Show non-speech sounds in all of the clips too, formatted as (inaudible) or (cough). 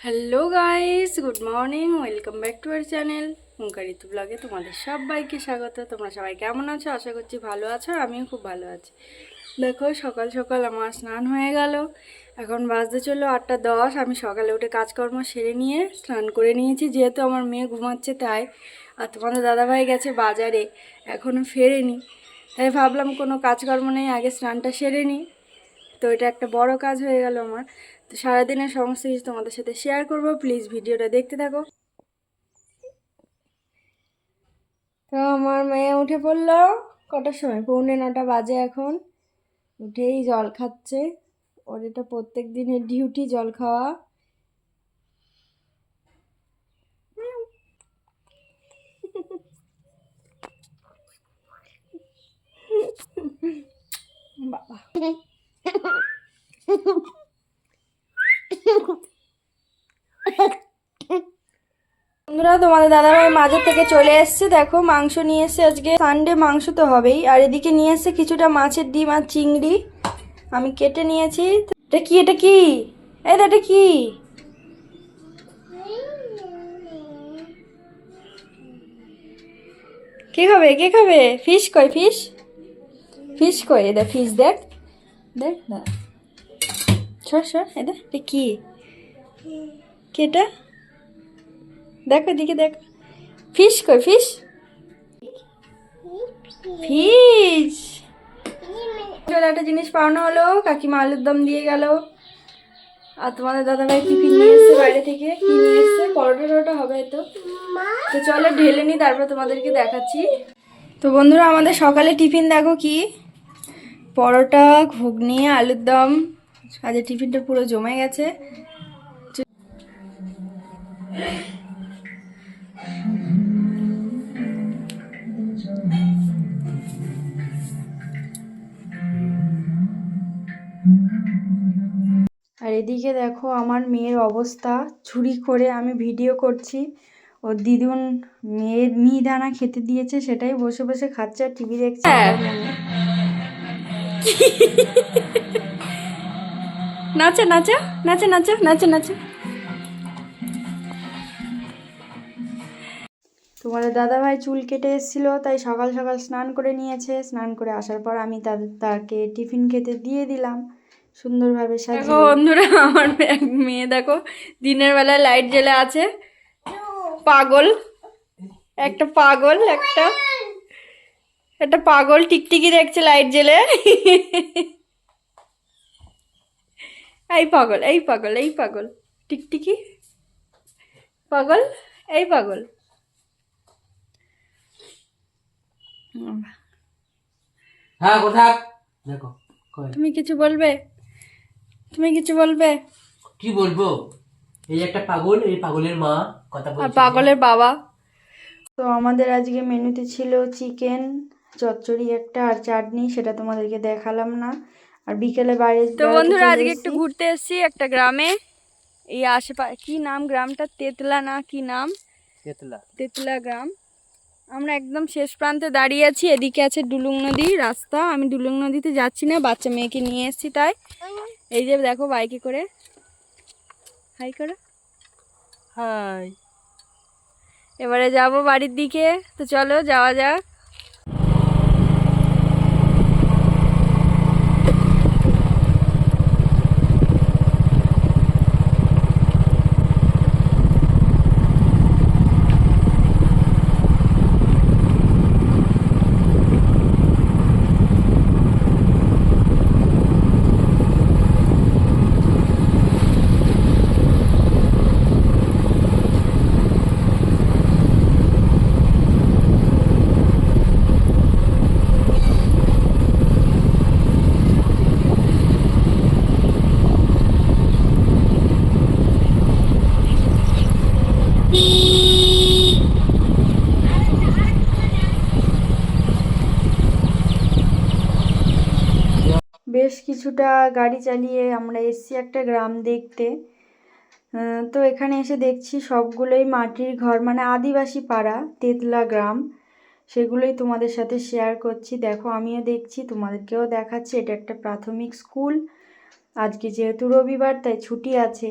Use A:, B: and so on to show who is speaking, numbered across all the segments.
A: Hello guys, good morning, welcome back to our channel Munka Ritu ব্লগে তোমাদের সবাইকে স্বাগত। তোমরা সবাই কেমন আছো? আশা করছি ভালো আছো আমিও খুব ভালো আছি। দেখো, সকাল সকাল আমার স্নান হয়ে গেল। এখন বাজতে চলল আটটা দশ। আমি সকালে উঠে কাজকর্ম সেরে নিয়ে স্নান করে নিয়েছি, যেহেতু আমার মেয়ে ঘুমাচ্ছে তাই। আর তোমাদের দাদাভাই গেছে বাজারে এখনও ফেরেনি। তাই ভাবলাম কোনো কাজকর্ম নেই, আগে স্নানটা সেরে নিই। তো এটা একটা বড় কাজ হয়ে গেল আমার। তো সারাদিনের সমস্ত কিছু তোমাদের সাথে শেয়ার করব। প্লিজ ভিডিওটা দেখতে থাকো। তো আমার মেয়ে উঠে পড়ল কটার সময়? পৌনে নটা বাজে এখন। উঠেই জল খাচ্ছে। ওর এটা প্রত্যেক দিনের ডিউটি জল খাওয়া বাবা বন্ধুরা, তোমাদের দাদাভাই মাঝে থেকে চলে এসছে। দেখো, মাংস নিয়ে এসছে আজকে। সানডে মাংস তো হবেই। আর এদিকে নিয়ে এসছে কিছুটা মাছের ডিম আর চিংড়ি। আমি কেটে নিয়েছি। এটা কি এটা কি? এই এটা কি? কে খাবে কে খাবে? ফিশ কই ফিশ ফিশ কই? এটা ফিশ দেখ। দেখ না। সর সর এটা কি? কেটা দেখো এদিকে দেখ। ফিশ কই ফিশ ফিশ চলো একটা জিনিস পাওনা হলো, কাকিমা আলুর দম দিয়ে গেল। আর তোমাদের দাদাভাই টিফিন নিয়ে এসছে বাইরে থেকে? কি নিয়ে এসছে? পরোটা টরোটা হবে তো তো চলো ঢেলে নি, তারপর তোমাদেরকে দেখাচ্ছি। তো বন্ধুরা, আমাদের সকালে টিফিন দেখো কি? পরোটা, ঘুগনি, আলুর দম। আজকে টিফিনটা পুরো জমে গেছে। আর এদিকে দেখো আমার মেয়ের অবস্থা। চুরি করে আমি ভিডিও করছি। ও দিদুন মেয়ের মিহিদানা খেতে দিয়েছে, সেটাই বসে বসে খাচ্ছে আর টিভি দেখছে। নাচা নাচা নাচা নাচা নাচা নাচা। তোমাদের দাদাভাই চুল কেটে এসেছিল, তাই সকাল সকাল স্নান করে নিয়েছে। স্নান করে আসার পর আমি তাদের তাকে টিফিন খেতে দিয়ে দিলাম। সুন্দরভাবে দেখো বন্ধুরা, আমার এক মেয়ে দেখো, দিনের বেলায় লাইট জ্বলে আছে। পাগল। একটা পাগল, একটা একটা পাগল টিকটিকি দেখছে লাইট জ্বলে। এই পাগল এই পাগল এই পাগল। টিকটিকি? পাগল? এই পাগল।
B: হ্যাঁ দেখো
A: তুমি কিছু বলবে? তুমি কিছু বলবে?
B: কি বলব? এই একটা পাগল এই পাগলের মা কথা
A: আর
B: বলছে
A: পাগলের বাবা? তো আমাদের আজকে মেনুতে ছিল চিকেন চচ্চড়ি একটা আর চাটনি সেটা তোমাদেরকে দেখালাম না। আর বিকেলে বাইরে
C: তো বন্ধুরা আজকে একটু ঘুরতে এসেছি একটা গ্রামে। এই আশেপাশে কি নাম গ্রামটা? তেতলা না কি নাম?
B: তেতলা।
C: তেতলা গ্রাম। আমরা একদম শেষ প্রান্তে দাঁড়িয়ে আছি। এদিকে আছে ডুলুং নদী রাস্তা। আমি ডুলুং নদীতে যাচ্ছি না বাচ্চা মেয়েকে নিয়ে এসেছি তাই। এই যে দেখো বাইকে করে। হাই করে।
B: হাই।
C: এবারে যাব বাড়ির দিকে। তো চলো যাওয়া যাক।
A: বেশ কিছুটা গাড়ি চালিয়ে আমরা এসছি একটা গ্রাম দেখতে। তো এখানে এসে দেখছি সবগুলোই মাটির ঘর মানে আদিবাসী পাড়া, তেতলা গ্রাম। সেগুলোই তোমাদের সাথে শেয়ার করছি। দেখো, আমিও দেখছি, তোমাদেরকেও দেখাচ্ছি। এটা একটা প্রাথমিক স্কুল। আজকে যেহেতু রবিবার, তাই ছুটি আছে।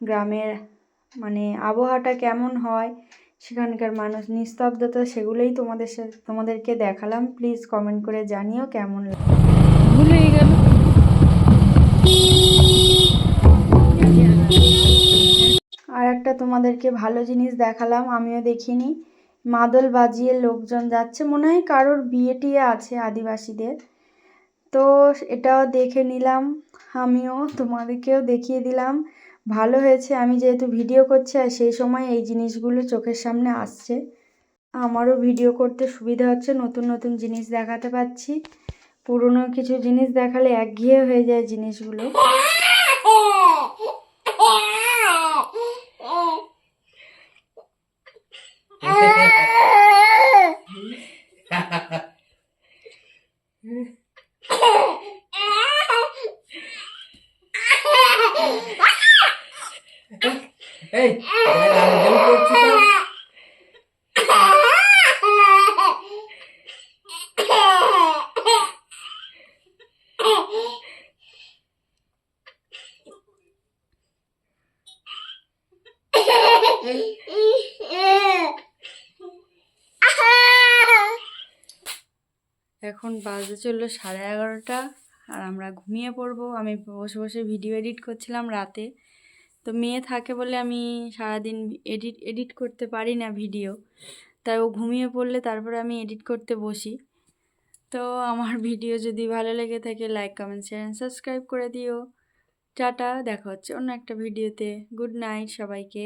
A: গ্রামের
C: মানে আবহাওয়াটা কেমন হয়, সেখানকার মানুষ নিস্তব্ধতা, সেগুলোই তোমাদের সাথে তোমাদেরকে দেখালাম। প্লিজ কমেন্ট করে জানিও কেমন লাগে একটা তোমাদেরকে ভালো জিনিস দেখালাম, আমিও দেখিনি। মাদল বাজিয়ে লোকজন যাচ্ছে, মনে হয় কারোর বিয়ে টিয়ে আছে আদিবাসীদের। তো এটাও দেখে নিলাম, আমিও তোমাদেরকেও দেখিয়ে দিলাম। ভালো হয়েছে, আমি যেহেতু ভিডিও করছি আর সেই সময় এই জিনিসগুলো চোখের সামনে আসছে। আমারও ভিডিও করতে সুবিধা হচ্ছে, নতুন নতুন জিনিস দেখাতে পাচ্ছি। পুরনো কিছু জিনিস দেখালে একঘেয়ে হয়ে যায় জিনিসগুলো। এখন বাজে চলল সাড়ে এগারোটা, আর আমরা ঘুমিয়ে পড়ব। আমি বসে বসে ভিডিও এডিট করছিলাম রাতে। তো মেয়ে থাকে বলে আমি সারাদিন এডিট এডিট করতে পারি না ভিডিও। তাই ও ঘুমিয়ে পড়লে তারপরে আমি এডিট করতে বসি। তো আমার (laughs) ভিডিও যদি ভালো লেগে থাকে like comment share and subscribe করে দিও। টাটা, দেখা হচ্ছে অন্য একটা ভিডিওতে। গুড নাইট সবাইকে।